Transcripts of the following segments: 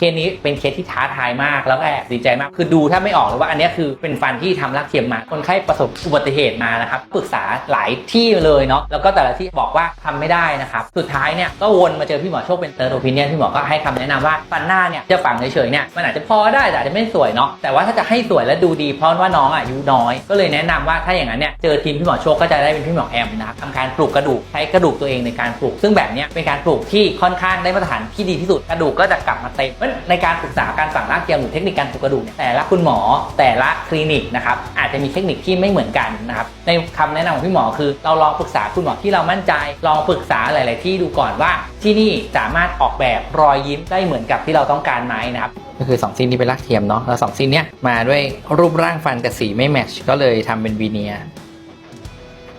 เคสนี้เป็นเคสที่ท้าทายมากแล้วก็แอบดีใจมาก คือดูถ้าไม่ออกเลยว่าอันนี้คือเป็นฟันที่ทำรักเทียมมาคนไข้ประสบอุบัติเหตุมานะครับปรึกษาหลายที่เลยเนาะแล้วก็แต่ละที่บอกว่าทำไม่ได้นะครับสุดท้ายเนี่ยก็วนมาเจอพี่หมอโชคเป็นเตอร์โอปินเนียนพี่หมอก็ให้คำแนะนำว่าฟันหน้าเนี่ยจะฝังเฉยๆเนี่ยมันอาจจะพอได้แต่อาจจะไม่สวยเนาะแต่ว่าถ้าจะให้สวยและดูดีเพราะว่าน้องอายุน้อย ก็เลยแนะนำว่าถ้าอย่างนั้นเนี่ยเจอทีมพี่หมอโชคก็จะได้เป็นพี่หมอแอมนะครับทำการปลูกกระดูกใช้กระดูกตัวเองในการปลูก ซึ่งแบบเนี้ยเป็นการปลูกที่ค่อนข้างได้มาตรฐานที่ดีที่สุดกระดูกก็จะกลับมาเต็มเนั้นในการปรึกษาการฝังรากเทียมหรือเทคนิคการปลูกกระดูกเนี่ยแต่ละคุณหมอแต่ละคลินิกนะครับอาจจะมีเทคนิคที่ไม่เหมือนกันนะครับในคำแนะนำของพี่หมอคือเราลองปรึกษาคุณหมอที่เรามั่นใจ ลองปรึกษาหลาย ๆ ที่ดูก่อนว่าที่นี่สามารถออกแบบรอยยิ้มได้เหมือนกับที่เราต้องการไหมนะครับก็คือ 2 ซี่นี้เป็นรากเทียมเนาะแล้วสองซี่เนี้ยมาด้วยรูปร่างฟันกับสีไม่แมทช์ก็เลยทำเป็นวีเนียร์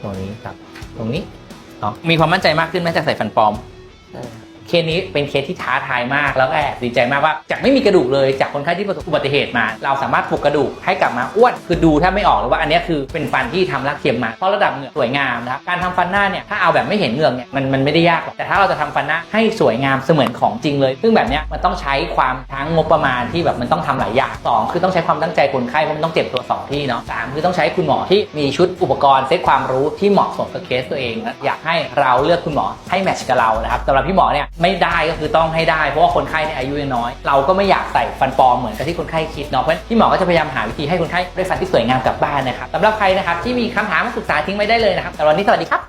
ตรงนี้ครับตรงนี้เนาะมีความมั่นใจมากขึ้นแม้จะใส่ฟันปลอม เคสนี้เป็นเคสที่ท้าทายมากแล้วก็แอบดีใจมากว่า จากไม่มีกระดูกเลยจากคนไข้ที่ประสบอุบัติเหตุมา เราสามารถปลุกกระดูกให้กลับมาอ้วนคือดูแทบไม่ออกเลยว่าอันนี้คือเป็นฟันที่ทำรักเทียมมาเพราะระดับเหงือกสวยงามนะครับการทำฟันหน้าเนี่ยถ้าเอาแบบไม่เห็นเหงือกเนี่ยมันมันไม่ได้ยากหรอกแต่ถ้าเราจะทำฟันหน้าให้สวยงามเสมือนของจริงเลย ซึ่งแบบเนี้ยมันต้องใช้ความทั้งงบประมาณที่แบบมันต้องทำหลายอย่างสองคือต้องใช้ความตั้งใจคนไข้เพราะมันต้องเจ็บตัวสองที่เนาะสามคือต้องใช้คุณหมอที่มีชุดอุปกรณ์เซตความรู้ที่เหมาะสมกับเคสตัวเองนะอยากให้เราเลือกคุณหมอให้แมทช์กับเรานะครับสำหรับพี่หมอเนี่ยไม่ได้ก็คือต้องให้ได้ เพราะว่าคนไข้เนี่ยอายุยังน้อย เราก็ไม่อยากใส่ฟันปลอมเหมือนกับที่คนไข้คิดเนาะเพราะฉะนั้นพี่หมอก็จะพยายามหาวิธีให้คนไข้ได้ฟันที่สวยงามกลับบ้านนะครับสำหรับใครนะครับที่มีคำถามมาปรึกษาทิ้งไว้ได้เลยนะครับแต่วันนี้สวัสดีครับ